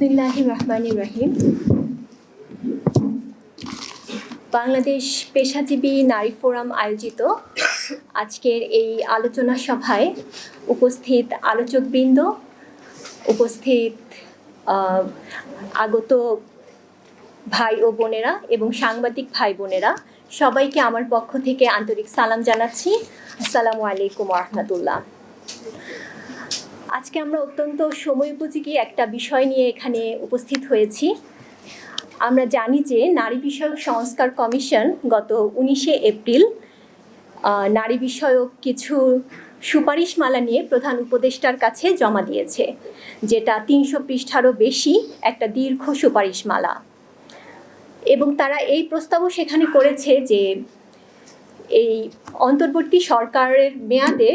বিসমিল্লাহ রহমান রহিম। বাংলাদেশ পেশাজীবী নারী ফোরাম আয়োজিত আজকের এই আলোচনা সভায় উপস্থিত আলোচকবৃন্দ, উপস্থিত আগত ভাই ও বোনেরা এবং সাংবাদিক ভাই বোনেরা, সবাইকে আমার পক্ষ থেকে আন্তরিক সালাম জানাচ্ছি। আসসালামু আলাইকুম রহমতুল্লাহ। আজকে আমরা অত্যন্ত সময় উপযোগী একটা বিষয় নিয়ে এখানে উপস্থিত হয়েছি। আমরা জানি যে নারী বিষয়ক সংস্কার কমিশন গত উনিশে এপ্রিল নারী বিষয়ক কিছু সুপারিশমালা নিয়ে প্রধান উপদেষ্টার কাছে জমা দিয়েছে, যেটা তিনশো পৃষ্ঠারও বেশি একটা দীর্ঘ সুপারিশমালা। এবং তারা এই প্রস্তাবও সেখানে করেছে যে এই অন্তর্বর্তী সরকারের মেয়াদে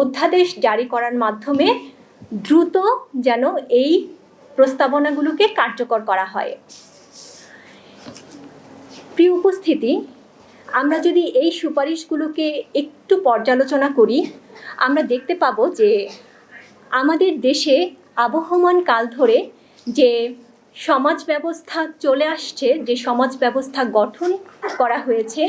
অধ্যাদেশ জারি করার মাধ্যমে দ্রুত যেন এই প্রস্তাবনাগুলোকে কার্যকর করা হয়। প্রিয় উপস্থিতি, আমরা যদি এই সুপারিশগুলোকে একটু পর্যালোচনা করি, আমরা দেখতে পাবো যে আমাদের দেশে আবহমান কাল ধরে যে সমাজ ব্যবস্থা চলে আসছে, যে সমাজ ব্যবস্থা গঠন করা হয়েছে,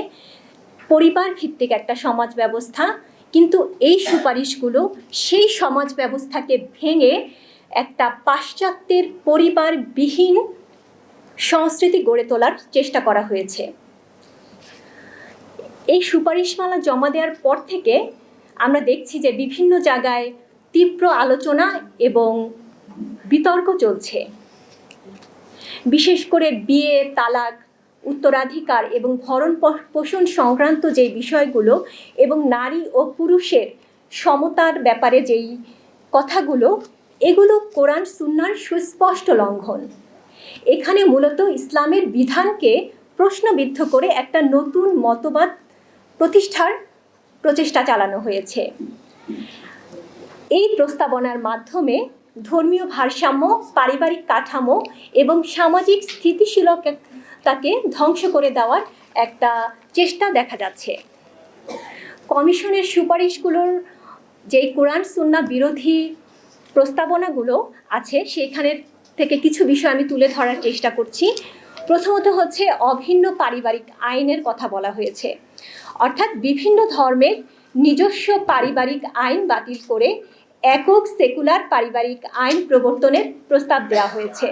পরিবার ভিত্তিক একটা সমাজ ব্যবস্থা কিন্তু এই সুপারিশগুলো সেই সমাজ ব্যবস্থাকে ভেঙে একটা পাশ্চাত্যের পরিবারবিহীন সংস্কৃতি গড়ে তোলার চেষ্টা করা হয়েছে। এই সুপারিশমালা জমা দেওয়ার পর থেকে আমরা দেখছি যে বিভিন্ন জায়গায় তীব্র আলোচনা এবং বিতর্ক চলছে। বিশেষ করে বিয়ে, তালাক উত্তরাধিকার এবং ভরণ পোষণ সংক্রান্ত যে বিষয়গুলো এবং নারী ও পুরুষের সমতার ব্যাপারে যেই কথাগুলো, এগুলো কোরআন সুন্নার সুস্পষ্ট লঙ্ঘন। এখানে মূলত ইসলামের বিধানকে প্রশ্নবিদ্ধ করে একটা নতুন মতবাদ প্রতিষ্ঠার প্রচেষ্টা চালানো হয়েছে। এই প্রস্তাবনার মাধ্যমে ধর্মীয় ভারসাম্য, পারিবারিক কাঠামো এবং সামাজিক স্থিতিশীলতাকে ধ্বংস করে দেওয়ার একটা চেষ্টা দেখা যাচ্ছে। কমিশনের সুপারিশগুলোর যেই কোরআন সুন্না বিরোধী প্রস্তাবনাগুলো আছে, সেখানের থেকে কিছু বিষয় আমি তুলে ধরার চেষ্টা করছি। প্রথমত হচ্ছে অভিন্ন পারিবারিক আইনের কথা বলা হয়েছে। অর্থাৎ বিভিন্ন ধর্মের নিজস্ব পারিবারিক আইন বাতিল করে একক সেকুলার পারিবারিক আইন প্রবর্তনের প্রস্তাব দেওয়া হয়েছে।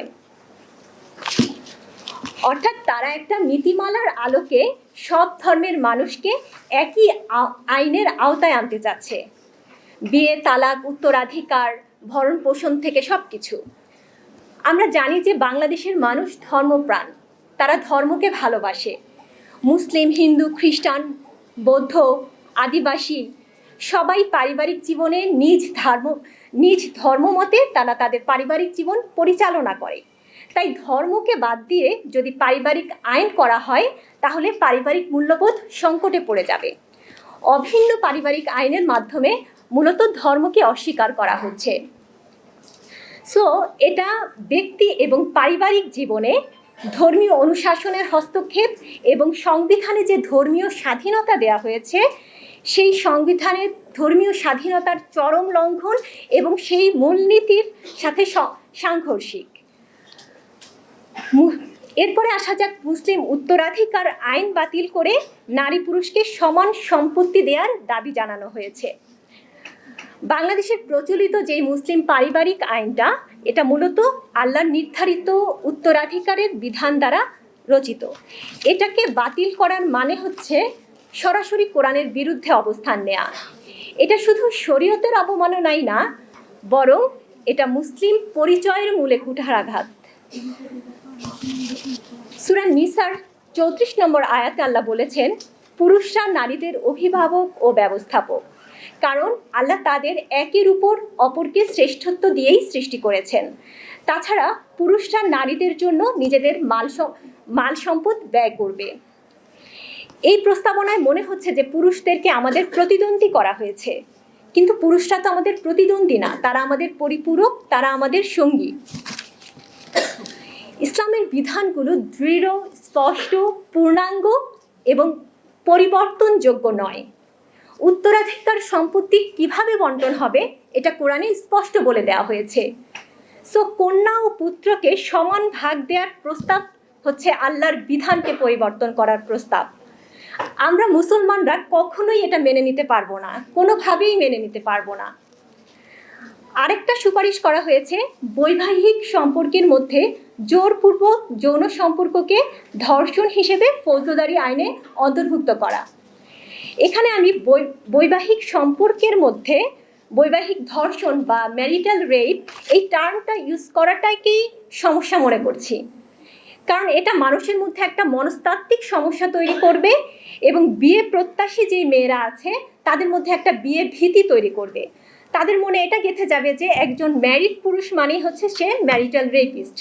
অর্থাৎ তারা একটা নীতিমালার আলোকে সব ধর্মের মানুষকে একই আইনের আওতায় আনতে চাচ্ছে। বিয়ে, তালাক, উত্তরাধিকার, ভরণ পোষণ থেকে সব কিছু আমরা জানি যে বাংলাদেশের মানুষ ধর্মপ্রাণ। তারা ধর্মকে ভালোবাসে। মুসলিম, হিন্দু, খ্রিস্টান, বৌদ্ধ, আদিবাসী সবাই পারিবারিক জীবনে নিজ ধর্ম, নিজ ধর্মমতে তারা তাদের পারিবারিক জীবন পরিচালনা করে। তাই ধর্মকে বাদ দিয়ে যদি পারিবারিক আইন করা হয়, তাহলে পারিবারিক মূল্যবোধ সংকটে পড়ে যাবে। অভিন্ন পারিবারিক আইনের মাধ্যমে মূলত ধর্মকে অস্বীকার করা হচ্ছে। সো এটা ব্যক্তি এবং পারিবারিক জীবনে ধর্মীয় অনুশাসনের হস্তক্ষেপ এবং সংবিধানে যে ধর্মীয় স্বাধীনতা দেওয়া হয়েছে, সেই সংবিধানের ধর্মীয় স্বাধীনতার চরম লঙ্ঘন এবং সেই মূলনীতির সাথে সাংঘর্ষিক। এরপরে আসা যাক মুসলিম উত্তরাধিকার আইন বাতিল করে নারী পুরুষকে সমান সম্পত্তি দেওয়ার দাবি জানানো হয়েছে। বাংলাদেশের প্রচলিত যে মুসলিম পারিবারিক আইনটা, এটা মূলত আল্লাহর নির্ধারিত উত্তরাধিকারের বিধান দ্বারা রচিত। এটাকে বাতিল করার মানে হচ্ছে সরাসরি কোরআনের বিরুদ্ধে অবস্থান নেওয়া এটা শুধু শরীয়তের অবমাননাই না, বরং এটা মুসলিম পরিচয়ের মূলে কুঠারাঘাত। সুরা নিসার চৌত্রিশ নম্বর আয়াতে আল্লাহ বলেছেন, পুরুষরা নারীদের অভিভাবক ও ব্যবস্থাপক। কারণ আল্লাহ তাদের একের উপর অপরকে শ্রেষ্ঠত্ব দিয়েই সৃষ্টি করেছেন। তাছাড়া পুরুষরা নারীদের জন্য নিজেদের মাল মাল সম্পদ ব্যয় করবে। এই প্রস্তাবনায় মনে হচ্ছে যে পুরুষদেরকে আমাদের প্রতিদ্বন্দ্বী করা হয়েছে। কিন্তু পুরুষরা তো আমাদের প্রতিদ্বন্দ্বী না, তারা আমাদের পরিপূরক, তারা আমাদের সঙ্গী। ইসলামের বিধানগুলো দৃঢ়, স্পষ্ট, পূর্ণাঙ্গ এবং পরিবর্তনযোগ্য নয়। উত্তরাধিকার সম্পত্তি কীভাবে বন্টন হবে, এটা কোরআনে স্পষ্ট বলে দেওয়া হয়েছে। সো, কন্যা ও পুত্রকে সমান ভাগ দেওয়ার প্রস্তাব হচ্ছে আল্লাহর বিধানকে পরিবর্তন করার প্রস্তাব। আমরা মুসলমানরা কখনোই এটা মেনে নিতে পারব না, কোনোভাবেই মেনে নিতে পারব না। আরেকটা সুপারিশ করা হয়েছে, বৈবাহিক সম্পর্কের মধ্যে জোরপূর্বক যৌন সম্পর্ককে ধর্ষণ হিসেবে ফৌজদারি আইনে অন্তর্ভুক্ত করা। এখানে আমি বৈবাহিক সম্পর্কের মধ্যে বৈবাহিক ধর্ষণ বা ম্যারিটাল রেপ এই টার্মটা ইউজ করাটাকেই সমস্যা মনে করছি। কারণ এটা মানুষের মধ্যে একটা মনস্তাত্ত্বিক সমস্যা তৈরি করবে এবং বিয়ে প্রত্যাশী যেই মেয়েরা আছে, তাদের মধ্যে একটা বিয়ে ভীতি তৈরি করবে। তাদের মনে এটা গেঁথে যাবে যে একজন ম্যারিড পুরুষ মানেই হচ্ছে সে ম্যারিটাল রেপিস্ট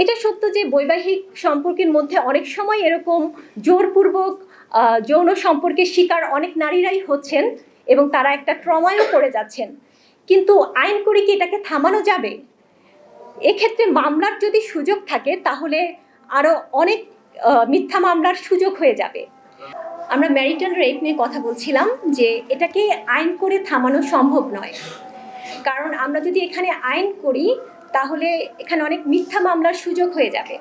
এটা সত্য যে বৈবাহিক সম্পর্কের মধ্যে অনেক সময় এরকম জোরপূর্বক যৌন সম্পর্কের শিকার অনেক নারীরাই হচ্ছেন এবং তারা একটা ট্রমায়ও পড়ে যাচ্ছেন। কিন্তু আইন করে কি এটাকে থামানো যাবে? এক্ষেত্রে মামলার যদি সুযোগ থাকে তাহলে আরও অনেক মিথ্যা মামলার সুযোগ হয়ে যাবে। আমরা ম্যারিটাল রেপ নিয়ে কথা বলছিলাম যে এটাকে আইন করে থামানো সম্ভব নয়। কারণ আমরা যদি এখানে আইন করি, তাহলে এখানে অনেক মিথ্যা মামলার সুযোগ হয়ে যাবে।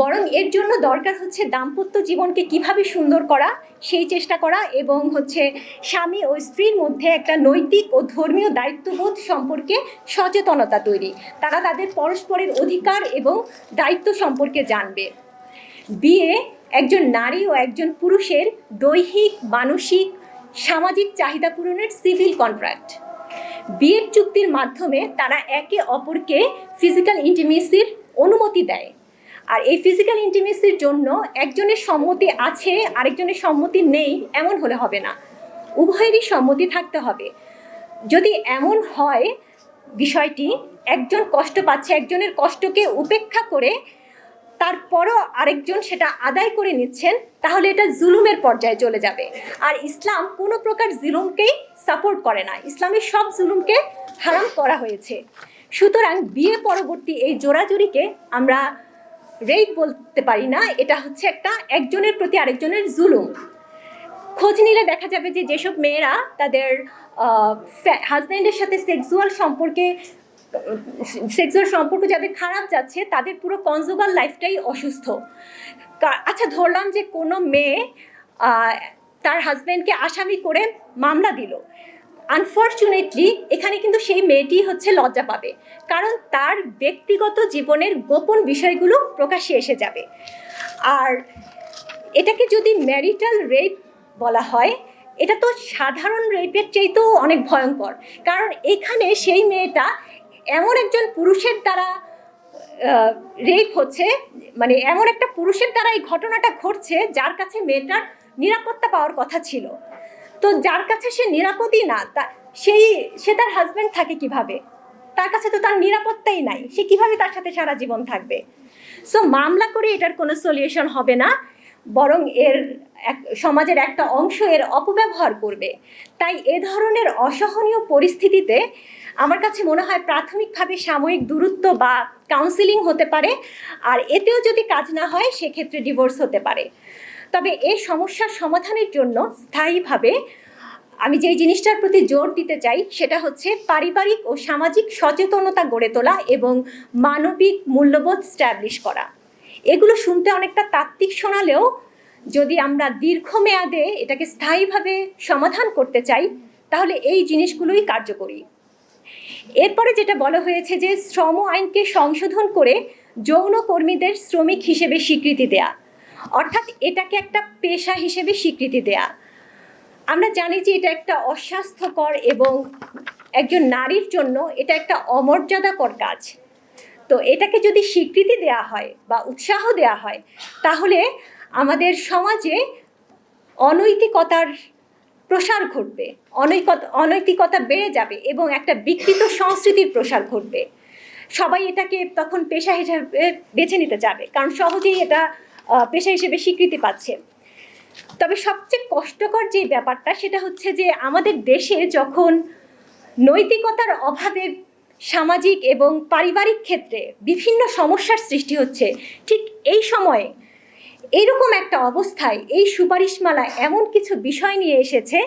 বরং এর জন্য দরকার হচ্ছে দাম্পত্য জীবনকে কীভাবে সুন্দর করা, সেই চেষ্টা করা এবং হচ্ছে স্বামী ও স্ত্রীর মধ্যে একটা নৈতিক ও ধর্মীয় দায়িত্ববোধ সম্পর্কে সচেতনতা তৈরি। তারা তাদের পরস্পরের অধিকার এবং দায়িত্ব সম্পর্কে জানবে। বিয়ে একজন নারী ও একজন পুরুষের দৈহিক, মানসিক, সামাজিক চাহিদা পূরণের সিভিল কন্ট্রাক্ট। বিয়ের চুক্তির মাধ্যমে তারা একে অপরকে ফিজিক্যাল ইন্টিমেসির অনুমতি দেয়। আর এই ফিজিক্যাল ইন্টিমেসির জন্য একজনের সম্মতি আছে, আরেকজনের সম্মতি নেই, এমন হলে হবে না। উভয়েরই সম্মতি থাকতে হবে। যদি এমন হয় বিষয়টি, একজন কষ্ট পাচ্ছে, একজনের কষ্টকে উপেক্ষা করে তারপরও আরেকজন সেটা আদায় করে নিচ্ছেন, তাহলে এটা জুলুমের পর্যায়ে চলে যাবে। আর ইসলাম কোনো প্রকার জুলুমকেই সাপোর্ট করে না। ইসলামের সব জুলুমকে হারাম করা হয়েছে। সুতরাং বিয়ে পরবর্তী এই জোরাজুরিকে আমরা রেপ বলতে পারি না, এটা হচ্ছে একটা একজনের প্রতি আরেকজনের জুলুম। খোঁজ নিলে দেখা যাবে যে যেসব মেয়েরা তাদের হাজব্যান্ডের সাথে সেক্সুয়াল সম্পর্কে সেক্সুয়াল সম্পর্ক যাদের খারাপ যাচ্ছে, তাদের পুরো কনজুগাল লাইফটাই অসুস্থ। আচ্ছা ধরলাম যে কোনো মেয়ে তার হাজব্যান্ডকে আসামি করে মামলা দিল। আনফর্চুনেটলি এখানে কিন্তু সেই মেয়েটি হচ্ছে লজ্জা পাবে। কারণ তার ব্যক্তিগত জীবনের গোপন বিষয়গুলো প্রকাশ্যে এসে যাবে। আর এটাকে যদি ম্যারিটাল রেপ বলা হয়, এটা তো সাধারণ রেপের চেয়ে তো অনেক ভয়ঙ্কর। কারণ এখানে সেই মেয়েটা এমন একজন পুরুষের দ্বারা রেপ হচ্ছে মানে এমন একটা পুরুষের দ্বারা এই ঘটনাটা ঘটছে যার কাছে মেয়েটার নিরাপত্তা পাওয়ার কথা ছিল। তো যার কাছে সে নিরাপদই না, তা সেই, সে তার হাজব্যান্ড থাকে কীভাবে? তার কাছে তো তার নিরাপত্তাই নাই, সে কীভাবে তার সাথে সারা জীবন থাকবে? সো মামলা করে এটার কোনো সলিউশন হবে না। বরং এর এক, সমাজের একটা অংশ এর অপব্যবহার করবে। তাই এ ধরনের অসহনীয় পরিস্থিতিতে আমার কাছে মনে হয় প্রাথমিকভাবে সাময়িক দূরত্ব বা কাউন্সিলিং হতে পারে। আর এতেও যদি কাজ না হয়, সেক্ষেত্রে ডিভোর্স হতে পারে। তবে এই সমস্যার সমাধানের জন্য স্থায়ীভাবে আমি যেই জিনিসটার প্রতি জোর দিতে চাই, সেটা হচ্ছে পারিবারিক ও সামাজিক সচেতনতা গড়ে তোলা এবং মানবিক মূল্যবোধ স্ট্যাবলিশ করা। এগুলো শুনতে অনেকটা তাত্ত্বিক শোনালেও যদি আমরা দীর্ঘমেয়াদে এটাকে স্থায়ীভাবে সমাধান করতে চাই, তাহলে এই জিনিসগুলোই কার্যকরী। এরপরে যেটা বলা হয়েছে যে শ্রম আইনকে সংশোধন করে যৌন কর্মীদের শ্রমিক হিসেবে স্বীকৃতি দেয়া, অর্থাৎ এটাকে একটা পেশা হিসেবে স্বীকৃতি দেয়া। আমরা জানি যে এটা একটা অস্বাস্থ্যকর এবং একজন নারীর জন্য এটা একটা অমর্যাদাকর কাজ। তো এটাকে যদি স্বীকৃতি দেয়া হয় বা উৎসাহ দেয়া হয়, তাহলে আমাদের সমাজে অনৈতিকতার প্রসার ঘটবে, অনৈকত, অনৈতিকতা বেড়ে যাবে এবং একটা বিকৃত সংস্কৃতির প্রসার ঘটবে। সবাই এটাকে তখন পেশা হিসাবে বেছে নিতে যাবে কারণ সহজেই এটা পেশা হিসেবে স্বীকৃতি পাচ্ছে। তবে সবচেয়ে কষ্টকর যে ব্যাপারটা, সেটা হচ্ছে যে আমাদের দেশে যখন নৈতিকতার অভাবে সামাজিক এবং পারিবারিক ক্ষেত্রে বিভিন্ন সমস্যার সৃষ্টি হচ্ছে। ঠিক এই সময়ে এইরকম একটা অবস্থায় এই সুপারিশমালা এমন কিছু বিষয় নিয়ে এসেছে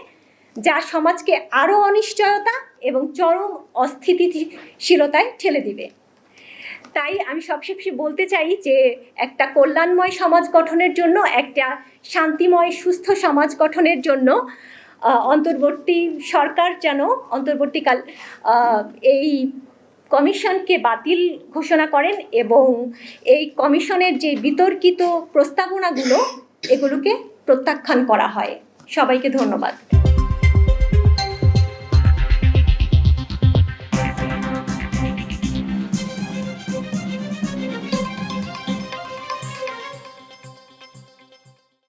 যা সমাজকে আরও অনিশ্চয়তা এবং চরম অস্থিতিশীলতায় ঠেলে দিবে। তাই আমি সবশেষে বলতে চাই যে একটা কল্যাণময় সমাজ গঠনের জন্য, একটা শান্তিময়, সুস্থ সমাজ গঠনের জন্য অন্তর্বর্তী সরকার যেন অন্তর্বর্তীকাল এই কমিশনকে বাতিল ঘোষণা করেন এবং এই কমিশনের যে বিতর্কিত প্রস্তাবনাগুলো, এগুলোকে প্রত্যাখ্যান করা হয়। সবাইকে ধন্যবাদ।